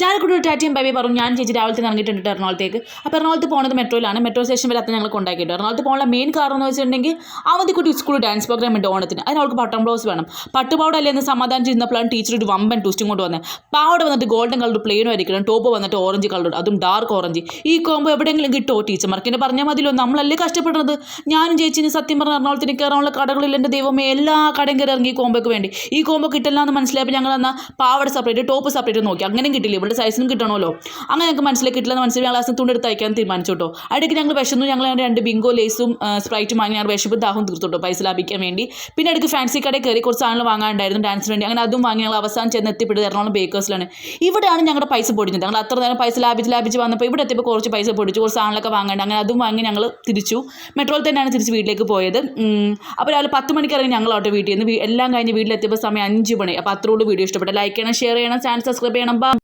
ജാലക്കുടി ടാറ്റയും ബൈബി പറഞ്ഞു ഞാൻ ചേച്ചി രാവിലത്തെ ഇറങ്ങിയിട്ടുണ്ട് എറണാകുളത്തേക്ക്. അപ്പോൾ എറണാകുളത്ത് പോകുന്നത് മെട്രോയിലാണ്. മെട്രോ സ്റ്റേഷൻ വരെ അത്ര ഞങ്ങൾ കൊണ്ടാക്കിയിട്ട് എറണാകുളത്ത് പോകാനുള്ള മെയിൻ കാരണം എന്ന് വെച്ചിട്ടുണ്ടെങ്കിൽ അവധിക്കുട്ടി സ്കൂൾ ഡാൻസ് പ്രോഗ്രാം ഉണ്ട് ഓണത്തിന്. അതിന് അവൾക്ക് പട്ടം ബ്ലൗസ് വേണം. പട്ടുപാവട അല്ലേ എന്ന് സമാധാനം ചെയ്യുന്നപ്പോഴാണ് ടീച്ചർ ഒരു വമ്പൻ ട്വിസ്റ്റും കൊണ്ട് വന്നത് പാവട വന്നിട്ട് ഗോൾഡൻ കളർ പ്ലെയിനും ആയിരിക്കണം ടോപ്പ് വന്നിട്ട് ഓറഞ്ച് കളർ അതും ഡാർക്ക് ഓറഞ്ച് ഈ കോമ്പോ എവിടെയെങ്കിലും കിട്ടുമോ ടീച്ചർമാർക്ക് എന്നെ പറഞ്ഞാൽ മതിയല്ലോ നമ്മളല്ലേ കഷ്ടപ്പെടുന്നത്? ഞാനും ചേച്ചിന് സത്യം പറഞ്ഞ എറണാകുളത്തിന് കയറാനുള്ള കടകളിൽ എന്റെ ദൈവമേ. എല്ലാ കടയും കയറി ഇറങ്ങി കോമ്പോക്ക് വേണ്ടി. ഈ കോമ്പോ കിട്ടില്ല എന്ന് മനസ്സിലായപ്പോൾ ഞങ്ങൾ എന്നാൽ പാവട സെപ്പറേറ്റ് ടോപ്പ് സെപ്പറേറ്റ് നോക്കി. അങ്ങനെയും കിട്ടില്ല. ഇവിടെ സൈസിനും കിട്ടണമല്ലോ. അങ്ങനെ ഞങ്ങൾക്ക് മനസ്സിലായി കിട്ടില്ലെന്ന് മനസ്സിലായി ഞങ്ങൾ ക്ലാസ്സിൽ തുണ്ടെടുത്ത് അയക്കാൻ തീരുമാനിച്ചു കേട്ടോ. ഇടയ്ക്ക് ഞങ്ങൾ വിശന്നു. ഞങ്ങൾ രണ്ട് ബിങ്കോ ലേസും സ്പ്രൈറ്റും വാങ്ങി ഞങ്ങൾ വിശപ്പ് ദാഹം തീർത്തു കേട്ടോ പൈസ ലാഭിക്കാൻ വേണ്ടി. പിന്നെ അടുത്ത് ഫാൻസി കടയിൽ കയറി കുറച്ച് സാധനങ്ങൾ വാങ്ങാനുണ്ടായിരുന്നു ഡാൻസിന് വേണ്ടി. അങ്ങനെ അതും വാങ്ങി ഞങ്ങൾ അവസാനം ചെന്ന് എത്തിപ്പെട്ടത് എറണാകുളം ബേക്കേഴ്സിലാണ് ഇവിടെയാണ് ഞങ്ങളുടെ പൈസ പൊടിഞ്ഞത്. ഞങ്ങൾ അത്ര നേരം പൈസ ലാഭിച്ച് ലാഭിച്ച് വന്നപ്പോൾ ഇവിടെ എത്തിയപ്പോൾ കുറച്ച് പൈസ പൊടിച്ചു കുറച്ച് സാധനങ്ങളൊക്കെ വാങ്ങേണ്ട. അങ്ങനെ അതും വാങ്ങി ഞങ്ങൾ തിരിച്ചു. മെട്രോയിൽ തന്നെയാണ് തിരിച്ച് വീട്ടിലേക്ക് പോയത്. അപ്പോൾ രാവിലെ പത്ത് മണിക്ക് ഇറങ്ങി ഞങ്ങൾ ഓട്ടോ വീട്ടിൽ നിന്ന് എല്ലാം കഴിഞ്ഞ് വീട്ടിലെത്തിയപ്പോൾ സമയം അഞ്ച് മണി. അപ്പോൾ അത്രയോട് വീഡിയോ ഇഷ്ടപ്പെട്ട ലൈക്ക് ചെയ്യണം ഷെയർ ചെയ്യണം ചാനൽ സബ്സ്ക്രൈബ് ചെയ്യണം.